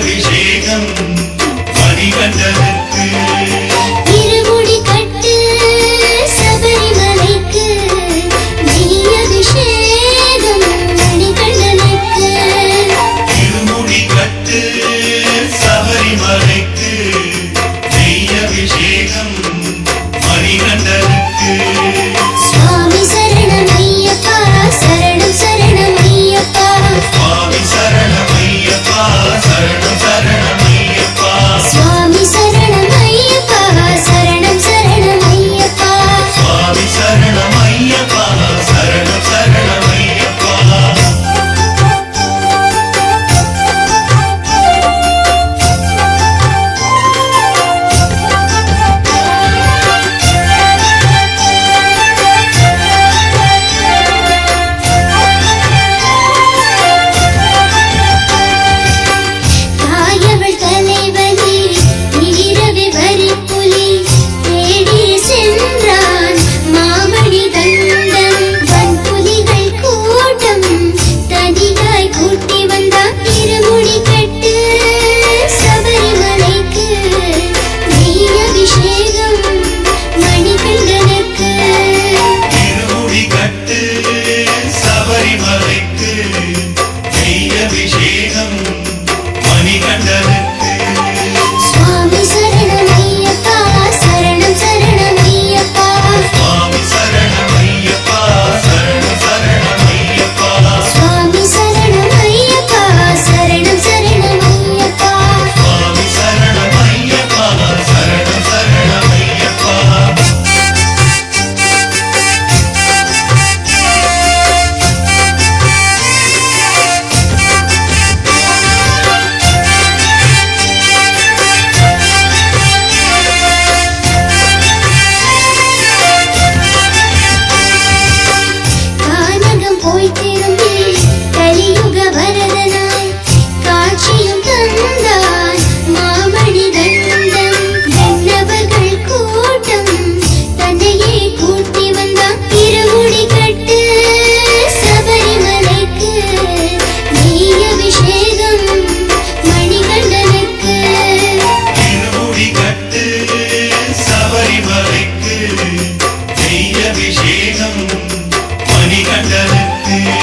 அபிஷேகம் மணிகண்டனுக்கு இருமுடி கட்டு சபரிமலைக்கு அபிஷேகம் மணிகண்டனுக்கு இருமுடி கட்டு சபரிமலைக்கு அபிஷேகம் மணிகண்டனுக்கு Hey.